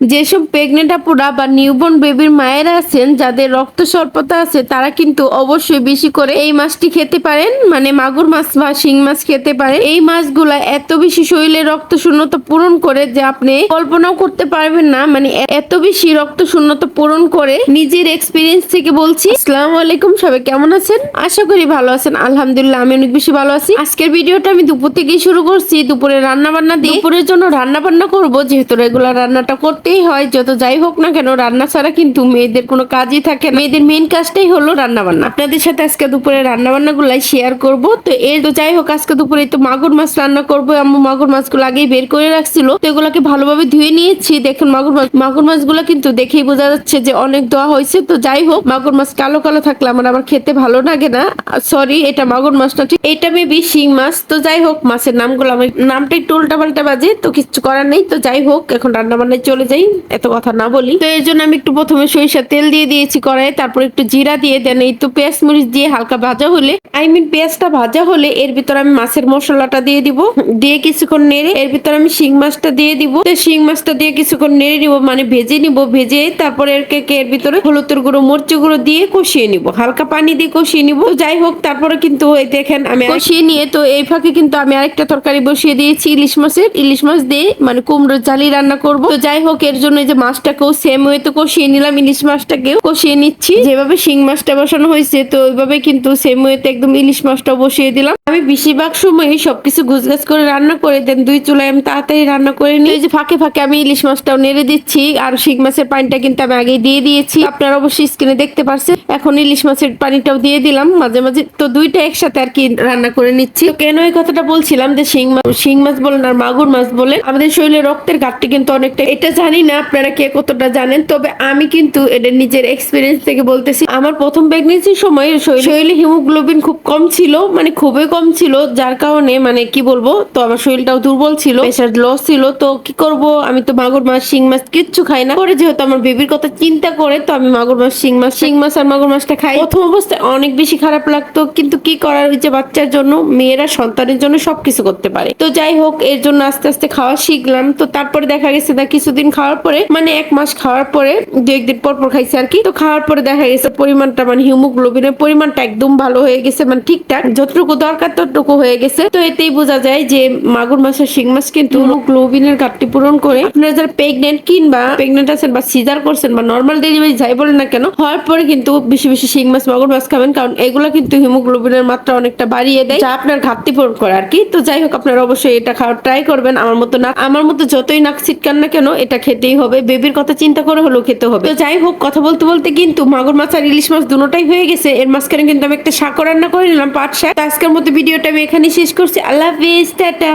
যেসব প্রেগনেন্ট আপুরা বা নিউবর্ন বেবির মায়েরা আছেন, যাদের রক্ত স্বল্পতা আছে, তারা কিন্তু অবশ্যই বেশি করে এই মাছটি খেতে পারেন। মানে মাগুর মাছ বা শিং মাছ খেতে পারেন। এই মাছগুলা এত বেশি শরীরে রক্ত শূন্যতা পূরণ করে যে আপনি কল্পনাও করতে পারবেন না। মানে এত বেশি রক্ত শূন্যতা পূরণ করে নিজের এক্সপিরিয়েন্স থেকে বলছি। আসসালামু আলাইকুম, সবাই কেমন আছেন? আশা করি ভালো আছেন। আলহামদুলিল্লাহ, আমি অনেক বেশি ভালো আছি। আজকের ভিডিওটা আমি দুপুর থেকেই শুরু করছি। দুপুরে রান্না বান্না দিয়ে। দুপুরের জন্য রান্না বান্না করব, যেহেতু রেগুলার রান্নাটা করতেই হয়, যত যাই হোক না কেন, রান্না ছাড়া কিন্তু মেয়েদের কোনো কাজই থাকে মেয়েদের মেইন কাজটাই হলো রান্না বান্না আপনাদের সাথে আজকে দুপুরে রান্না বান্না গুলাই শেয়ার করব। তো এর তো যাই হোক, আজকে দুপুরে তো মাগুর মাছ রান্না করব। আম্মু মাগুর মাছগুলো আগেই বের করে রাখছিল। তো এগুলোকে ভালোভাবে ধুয়ে নিয়েছি। দেখুন, মাগুর মাছ মাগুর মাছগুলো কিন্তু দেখেই বোঝা যাচ্ছে যে অনেক দেওয়া হয়েছে। তো যাই হোক, মাগুর মাছ কালো কালো থাকলে আমার আবার খেতে ভালো লাগে না। সরি এটা মাগুর মাছ না, ঠিক এটা মেবি শিং মাছ। তো যাই হোক, মাছের নামগুলো আমার নামটা একটু উল্টা পাল্টা বাজে, তো কিছু করার নেই। তো যাই হোক, এখন রান্না বান্নায় চলে যাই। এত কথা না বলি। তো এর জন্য আমি একটু প্রথমে সরিষার তেল দিয়ে দিয়েছি কড়াই তারপর একটু জিরা দিয়ে দেন, এই তো পেঁয়াজ মরিচ দিয়ে হালকা ভাজা হলে। আই মিন পেঁয়াজটা ভাজা হলে এর ভিতর আমি মাছের মশলাটা দিয়ে দিব, দিয়ে কিছুক্ষণ নেড়ে, এর ভিতর আমি শিং মাছটা দিয়ে দিব। তো শিং মাছটা দিয়ে কিছুক্ষণ নেড়ে নিব মানে ভেজে নিব, ভেজে তারপরে এর কে এর ভিতরে হলুদের গুঁড়ো মরচি গুঁড়ো দিয়ে কষিয়ে নিব। হালকা পানি দিয়ে কষিয়ে নিব। যাই হোক, তারপরে কিন্তু এই দেখেন আমি কষিয়ে নিয়ে তো এই ফাঁকে কিন্তু আমি আরেকটা তরকারি বসিয়ে দিয়েছি ইলিশ মাছের। ইলিশ মাছ দিয়ে মানে কুমড়োর জালি রান্না করব। তো যাই হোক এর জন্য যে মাছটাকেও সেম ওয়েতে কষিয়ে নিলাম, ইলিশ মাছটাকেও কষিয়ে নিচ্ছি। যেভাবে শিং মাছটা বসানো হয়েছে, তো ওইভাবে কিন্তু সেম ওয়েতে একদম ইলিশ মাছটাও বসিয়ে দিলাম। আমি বেশিরভাগ সময় সবকিছু গুছগাছ করে রান্না করে দেন, দুই চুলায় আমি তাড়াতাড়ি রান্না করে নিই। যে ফাঁকে ফাঁকে আমি ইলিশ মাছটাও নেড়ে দিচ্ছি, আর শিং মাছের পানিটা কিন্তু আমি আগে দিয়ে দিয়েছি। আপনারা অবশ্যই স্ক্রিনে দেখতে পারছেন, এখন ইলিশ মাছের পানিটাও দিয়ে দিলাম মাঝে মাঝে। তো দুইটা একসাথে আর কি রান্না করে নিচ্ছি। কেন এই কথাটা বলছিলাম যে শিং মাছ শিং মাছ বলেন আর মাগুর মাছ বলেন, আমাদের শরীরে রক্তের ঘাটতি কিন্তু অনেকটা এটা জানি না আপনারা কে কতটা জানেন, তবে আমি কিন্তু এটা নিজের এক্সপিরিয়েন্স থেকে বলতেছি। আমার প্রথম প্রেগনেন্সির সময় শরীরে- হিমোগ্লোবিন খুব কম ছিল মানে খুবই কম ছিল, যার কারণে মানে কি বলব, তো আমার শরীরটাও দুর্বল ছিল প্রেশার লস ছিল, তো কি করব, আমি তো মাগুর মাছ, শিং মাছ কিচ্ছু খাই না। পরে যেহেতু আমার বেবির কথা চিন্তা করে, তো আমি মাগুর মাছ, শিং মাছ শিং মাছ আর মাগুর মাছটা খাই। প্রথম অবস্থায় অনেক বেশি খারাপ লাগতো, কিন্তু কি করার যে বাচ্চার জন্য, মেয়েরা সন্তানের জন্য সবকিছু করতে পারে। তো যাই হোক, এর জন্য আস্তে আস্তে খাওয়া শিখলাম, তো তারপরে দেখা গেছে না কিছুদিন খাওয়ার পরে মানে এক মাস খাওয়ার পরে, দু একদিন পর পর খাইছে আর কি তো খাওয়ার পরে দেখা গেছে পরিমাণটা মানে হিমোগ্লোবিনের পরিমাণটা একদম ভালো হয়ে গেছে মানে ঠিকঠাক। যতটুকু দরকার ততটুকু হয়ে গেছে। তো এতেই বোঝা যায় যে মাগুর মাছ আর শিং মাছ কিন্তু হিমোগ্লোবিনের ঘাটতি পূরণ করে আপনারা যারা প্রেগনেন্ট কিংবা প্রেগনেন্ট আছেন বা সিজার করছেন বা নর্মাল ডেলিভারি যাই বলেন না কেন, হওয়ার পরে কিন্তু বেশি বেশি শিং মাছ, মাগুর মাছ খাবেন। কারণ এগুলা কিন্তু হিমোগ্লোবিনের মাত্রা অনেকটা বাড়িয়ে দেয়, যা আপনার ঘাটতি পূরণ করে আর কি তো যাই হোক, আপনারা অবশ্যই এটা খাওয়ার ট্রাই করবেন। আমার মতো না, আমার মতো যতই নাক ছিটকান না কেন, এটা খেতেই হবে, বেবির কথা চিন্তা করে হলেও খেতে হবে। তো যাই হোক, কথা বলতে বলতে কিন্তু মাগুর মাছ আর ইলিশ মাছ দুটোটাই হয়ে গেছে। এর মাঝখানে কিন্তু আমি একটা শাক রান্না করে নিলাম পাট শাক। আজকের মতো ভিডিওটা আমি এখানে শেষ করছি। আল্লাহ হাফিজ, টাটা।